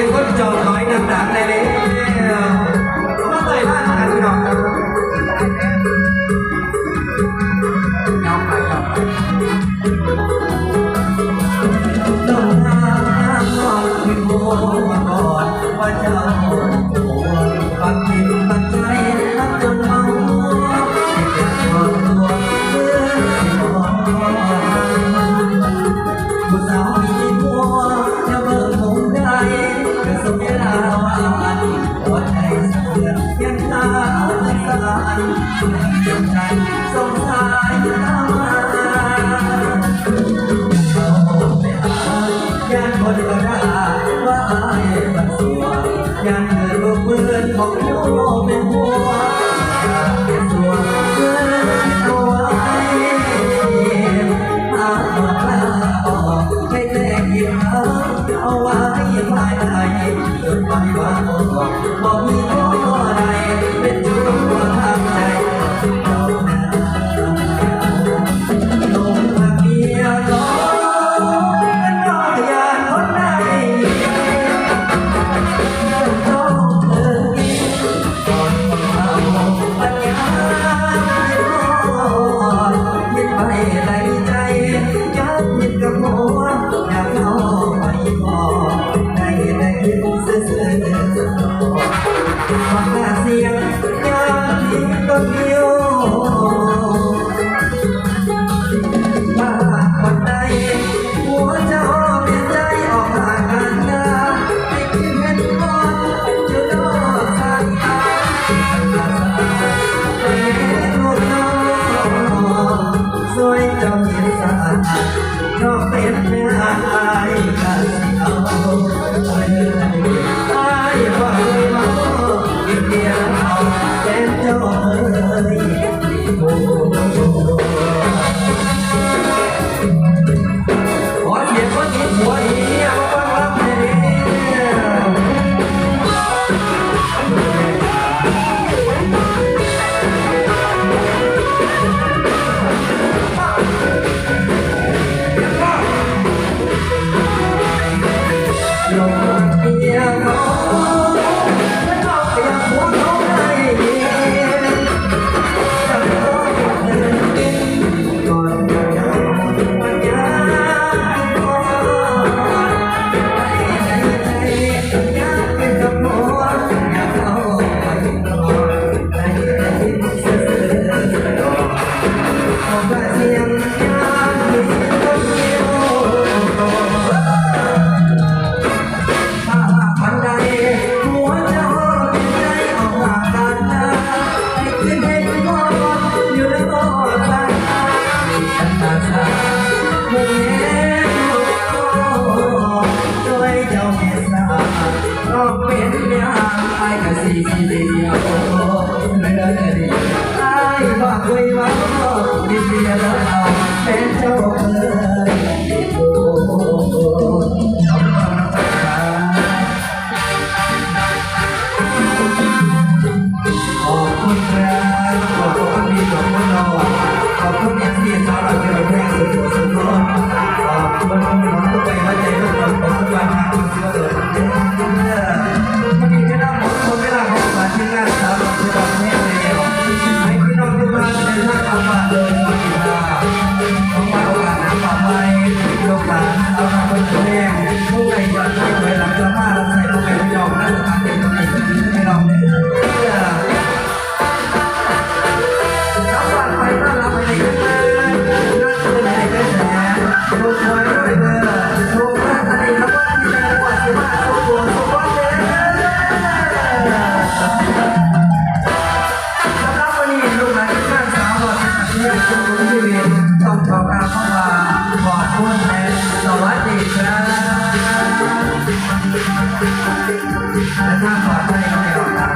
มีคนจองน้อยหนักๆในนี้ก็เลยล่ากันหน่อยน้องไปน้องไปน้องน้ำน้องพี่โบก่อนว่าจะ ยังตาสลายสุดจมใจสงสารตามาเขาไม่อายยันบนกระดาว่าอายมันสัวยันเธอบอเพื่อนของโย எனக்கு เป็นยังไอ้กะสีเดียวไม่ได้เลยไอ้ว่าเคยว่าดีเดียวเอาเป็นเจ้าเออ คุณของเาเข้ามาขอบคุณแทนสวัสดีครับและท่าขอใจก็ไม่ออกนะ